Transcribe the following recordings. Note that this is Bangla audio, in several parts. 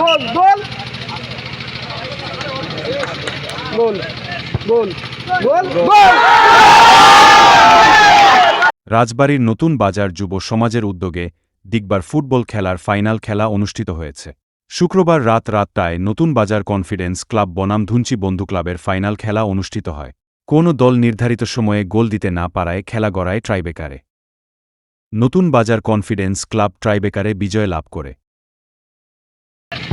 গোল গোল। গোল গোল গোল গোল। রাজবাড়ীর নতুন বাজার যুব সমাজের উদ্যোগে দিগবার ফুটবল খেলার ফাইনাল খেলা অনুষ্ঠিত হয়েছে। শুক্রবার রাত রাতটায় নতুন বাজার কনফিডেন্স ক্লাব বনাম ধুঞ্চি বন্ধু ক্লাবের ফাইনাল খেলা অনুষ্ঠিত হয়। কোনো দল নির্ধারিত সময়ে গোল দিতে না পারায় খেলা গড়ায় ট্রাইবেকারে। নতুন বাজার কনফিডেন্স ক্লাব ট্রাইবেকারে বিজয় লাভ করে।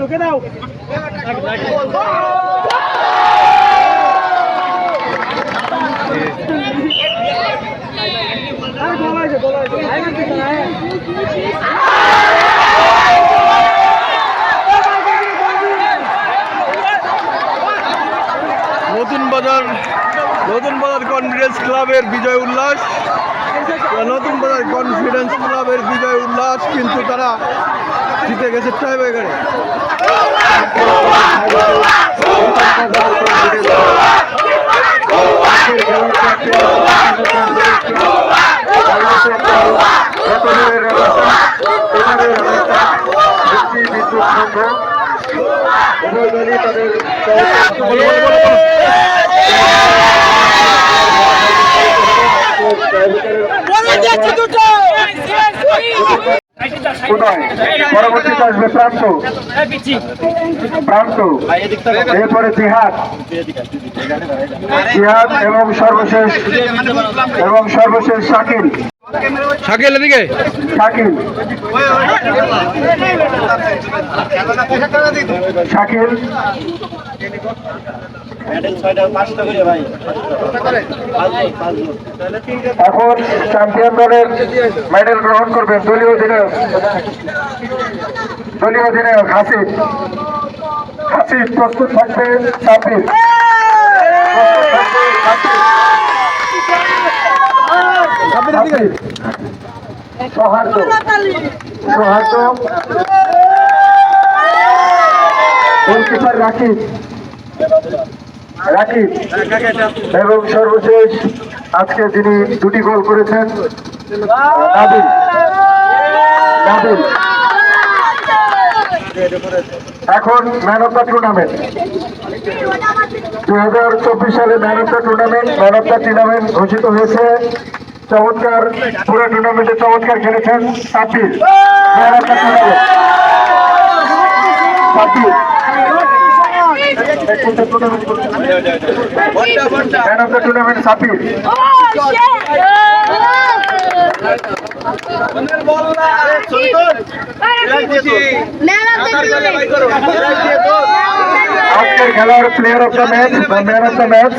ঢুকে দাও নতুন বাজার নতুন বাজার কনফিডেন্স ক্লাবের বিজয় উল্লাস। নতুন বাজার কনফিডেন্স ক্লাবের বিজয় উল্লাস কিন্তু তারা জিতে গেছে ট্রাইবেকারে কোথায় পরবর্তীতে আসবে প্রান্ত প্রান্ত এরপরে জিহাদ। জিহাদ এবং সর্বশেষ এবং সর্বশেষ শাকিল। শাকিল, এদিকে? এখন চ্যাম্পিয়ন দলের মেডেল গ্রহণ করবেন দলীয় অধিনায়ক। দলীয় অধিনায়ক হাসিফ। হাসিফ প্রস্তুত থাকবে, সাব্বির। হাসিফ সৌহার্দ্য সৌহার্দ্য গোলকিপার রাকিব। রাকিব। এবং সর্বশেষ আজকে যিনি দুটি গোল করেছেন নাবিল। নাবিল। এখন ম্যান অফ দ্য টুর্নামেন্ট। দুই হাজার চব্বিশ সালে man of the tournament man of the tournament ঘোষিত হয়েছে। চমৎকার পুরো টুর্নামেন্টে চমৎকার খেলেছেন Sabbir man of the tournament Sabbir man of the tournament Sabbir আজকের খেলার প্লেয়ার অফ দ্য ম্যাচ বা man of the match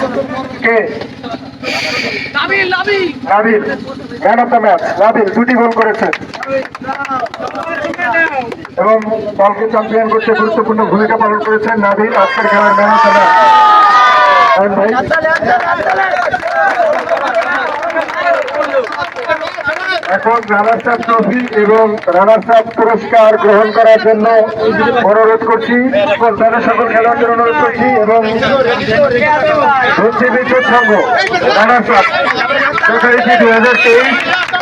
K Nabil man of the match Nabil দুটি গোল করেছেন এবং দলকে চ্যাম্পিয়ন করতে গুরুত্বপূর্ণ ভূমিকা পালন করেছেন নাবিল আজকের খেলার ম্যান অফ দ্য ম্যাচ এখন রানার্স আপ ট্রফি এবং রানার্স আপ পুরস্কার গ্রহণ করার জন্য অনুরোধ করছি। তাদের সকল খেলোয়াড়দের অনুরোধ করছি এবং ধনসি বিদ্যুৎ সংঘ রানার্স আপ দুই হাজার তেইশ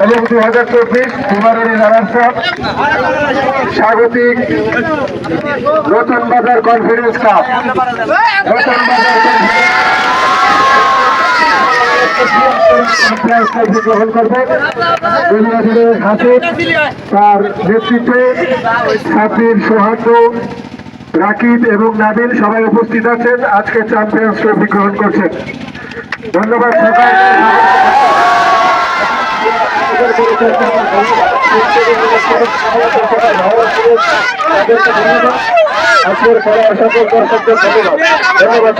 এবং দুই হাজার চব্বিশ কুমারী রানার্স আপ স্বাগতিক নতুন বাজার কনফারেন্স কাপ। নতুন বাজার কনফারেন্স গ্রহণ তার নেতৃত্বে সাবির সৌহার্দ্য রাকিব এবং নাবিল সবাই উপস্থিত আছেন আজকে চ্যাম্পিয়ন্স ট্রফি গ্রহণ করছেন ধন্যবাদ ধন্যবাদ ধন্যবাদ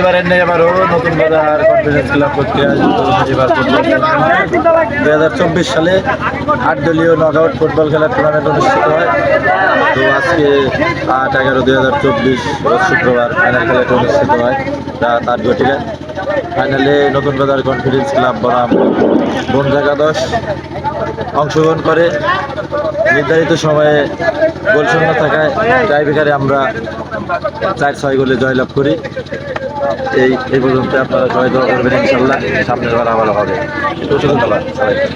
এবারে নেই এবারও নতুন বাজার কনফিডেন্স ক্লাব করতে এবার দুই হাজার চব্বিশ সালে আট দলীয় নকআউট ফুটবল খেলার টুর্নামেন্ট অনুষ্ঠিত হয়। তো আজকে আট এগারো দুই হাজার চব্বিশ শুক্রবার ফাইনাল খেলাটি অনুষ্ঠিত হয় রাত আট ঘটিকা ফাইনালে নতুন বাজার কনফিডেন্স ক্লাব বনাম বনজ একাদশ অংশগ্রহণ করে। নির্ধারিত সময়ে গোল থাকায় টাইব্রেকারে আমরা চার ছয় গোলে জয়লাভ করি। এই এই পর্যন্ত আপনারা জয় দোয়া করবেন ইনশাল্লাহ সামনের বার ভালো হবে। ধন্যবাদ সবাইকে।